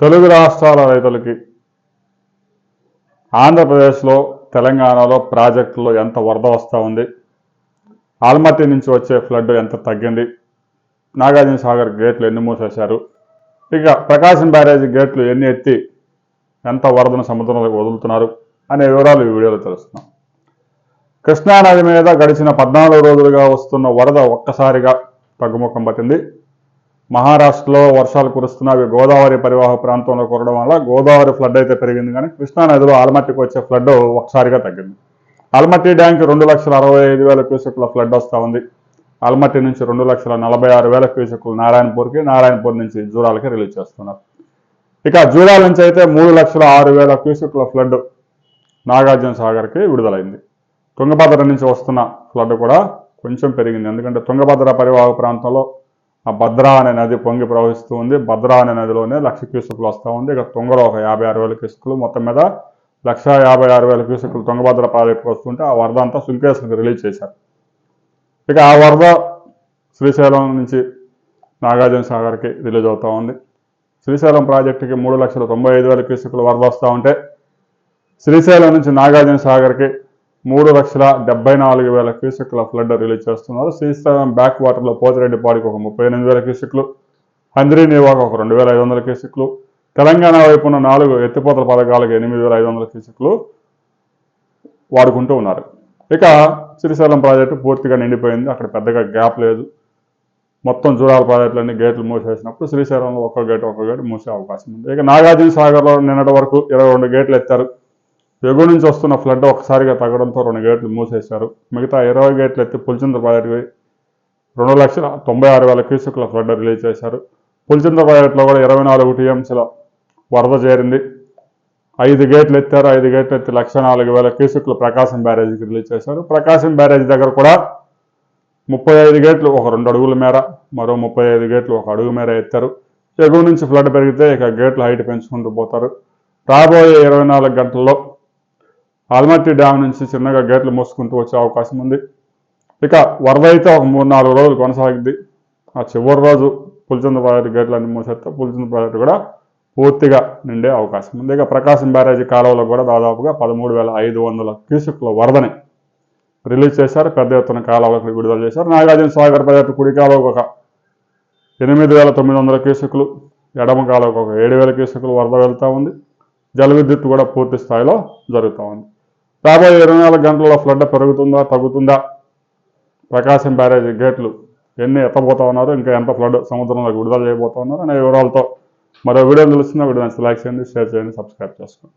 తెలుగు రాష్ట్రాల రైతులకి ఆంధ్రప్రదేశ్లో తెలంగాణలో ప్రాజెక్టులో ఎంత వరద వస్తూ ఉంది ఆల్మట్టి నుంచి వచ్చే ఫ్లడ్ ఎంత తగ్గింది నాగార్జున సాగర్ గేట్లు ఎన్ని మూసేశారు ఇక ప్రకాశం బ్యారేజ్ గేట్లు ఎన్ని ఎత్తి ఎంత వరదను సముద్రంలోకి వదులుతున్నారు అనే వివరాలు ఈ వీడియోలో తెలుస్తున్నాం. కృష్ణానది మీద గడిచిన పద్నాలుగు రోజులుగా వస్తున్న వరద ఒక్కసారిగా తగ్గుముఖం పట్టింది. మహారాష్ట్రలో వర్షాలు కురుస్తున్న అవి గోదావరి పరివాహక ప్రాంతంలో కురడం వల్ల గోదావరి ఫ్లడ్ అయితే పెరిగింది. కానీ కృష్ణానదిలో ఆల్మట్టికి వచ్చే ఫ్లడ్ ఒకసారిగా తగ్గింది. ఆల్మట్టి డ్యాంకి రెండు లక్షల అరవై ఐదు వేల క్యూసెక్ల ఫ్లడ్ వస్తూ ఉంది. ఆల్మట్టి నుంచి రెండు లక్షల నలభై ఆరు వేల క్యూసెక్లు నారాయణపూర్కి నారాయణపూర్ నుంచి జూరాలకి రిలీజ్ చేస్తున్నారు. ఇక జూరాల నుంచి అయితే మూడు లక్షల ఆరు వేల క్యూసెక్ల ఫ్లడ్ నాగార్జున సాగర్కి విడుదలైంది. తుంగభద్ర నుంచి వస్తున్న ఫ్లడ్ కూడా కొంచెం పెరిగింది. ఎందుకంటే తుంగభద్ర పరివాహక ప్రాంతంలో ఆ భద్రా అనే నది పొంగి ప్రవహిస్తూ ఉంది. భద్రా అనే నదిలోనే లక్ష క్యూసెక్లు వస్తూ ఉంది. ఇక తుంగలో ఒక యాభై ఆరు వేల క్యూసెక్లు మొత్తం మీద లక్ష యాభై ఆరు వేల క్యూసెక్లు తుంగభద్ర ప్రాజెక్టుకు వస్తుంటే ఆ వరద అంతా సుంకేసులకు రిలీజ్ చేశారు. ఇక ఆ వరద శ్రీశైలం నుంచి నాగార్జున సాగర్కి రిలీజ్ అవుతూ ఉంది. శ్రీశైలం ప్రాజెక్టుకి మూడు లక్షల తొంభై ఐదు వేల క్యూసెక్లు వరద వస్తూ ఉంటే శ్రీశైలం నుంచి నాగార్జున సాగర్కి మూడు లక్షల డెబ్బై నాలుగు వేల క్యూసెక్ల ఫ్లడ్ రిలీజ్ చేస్తున్నారు. శ్రీశైలం బ్యాక్ వాటర్లో పోతిరెడ్డిపాడికి ఒక ముప్పై ఎనిమిది వేల క్యూసెక్లు హంద్రీనీవాకు ఒక రెండు వేల ఐదు వందల క్యూసెక్లు తెలంగాణ వైపున నాలుగు ఎత్తిపోతల పథకాలకు ఎనిమిది వేల ఐదు వందల క్యూసెక్లు వాడుకుంటూ ఉన్నారు. ఇక శ్రీశైలం ప్రాజెక్టు పూర్తిగా నిండిపోయింది. అక్కడ పెద్దగా గ్యాప్ లేదు. మొత్తం జూరాల ప్రాజెక్టులన్నీ గేట్లు మూసేసినప్పుడు శ్రీశైలంలో ఒక్క గేట్ ఒక్క గేటు మూసే అవకాశం ఉంది. ఇక నాగార్జున సాగర్లో నిన్నటి వరకు ఇరవై రెండు గేట్లు ఎత్తారు. ఎగువ నుంచి వస్తున్న ఫ్లడ్ ఒకసారిగా తగ్గడంతో రెండు గేట్లు మూసేశారు. మిగతా ఇరవై గేట్లు ఎత్తి పులిచింద్ర ప్రాజెక్టుకి రెండు లక్షల తొంభై ఆరు వేల క్యూసెక్ల ఫ్లడ్ రిలీజ్ చేశారు. పులిచింద్ర ప్రాజెక్టులో కూడా ఇరవై నాలుగు టీఎంసీల వరద చేరింది. ఐదు గేట్లు ఎత్తారు. ఐదు గేట్లు ఎత్తి లక్ష నాలుగు వేల క్యూసెక్లు ప్రకాశం బ్యారేజీకి రిలీజ్ చేశారు. ప్రకాశం బ్యారేజ్ దగ్గర కూడా ముప్పై ఐదు గేట్లు ఒక రెండు అడుగుల మేర మరో ముప్పై ఐదు గేట్లు ఒక అడుగు మేర ఎత్తారు. ఎగువ నుంచి ఫ్లడ్ పెరిగితే ఇక గేట్లు హైట్ పెంచుకుంటూ పోతారు. రాబోయే ఇరవై నాలుగు గంటల్లో ఆల్మట్టి డ్యామ్ నుంచి చిన్నగా గేట్లు మోసుకుంటూ వచ్చే అవకాశం ఉంది. ఇక వరద అయితే ఒక మూడు నాలుగు రోజులు కొనసాగింది ఆ చివరి రోజు పులిచంద్ర ప్రాజెక్టు గేట్లన్నీ మూసేస్తే పులిచంద్ర ప్రాజెక్టు కూడా పూర్తిగా నిండే అవకాశం ఉంది. ఇక ప్రకాశం బ్యారేజీ కాలువలో కూడా దాదాపుగా పదమూడు వేల ఐదు వందల క్యూసెక్ల వరదని రిలీజ్ చేశారు. పెద్ద ఎత్తున కాలువలకు విడుదల చేశారు. నాగార్జున సాగర్ ప్రాజెక్టు కుడి కాలువకు ఒక ఎనిమిది వేల తొమ్మిది వందల క్యూసెక్లు ఎడమ కాలువకు ఒక ఏడు వేల క్యూసెక్లు వరద వెళ్తూ ఉంది. జలవిద్యుత్ కూడా పూర్తి స్థాయిలో జరుగుతూ ఉంది. రాబోయే ఇరవై నాలుగు గంటల్లో ఫ్లడ్ పెరుగుతుందా తగ్గుతుందా? ప్రకాశం బ్యారేజీ గేట్లు ఎన్ని ఎత్తబోతా ఉన్నారు ఇంకా ఎంత ఫ్లడ్ సముద్రంలోకి విడుదల చేయబోతా ఉన్నారు అనే వివరాలతో మరో వీడియో తెలుస్తున్న వీడియో నచ్చితే లైక్ చేయండి షేర్ చేయండి సబ్స్క్రైబ్ చేసుకోండి.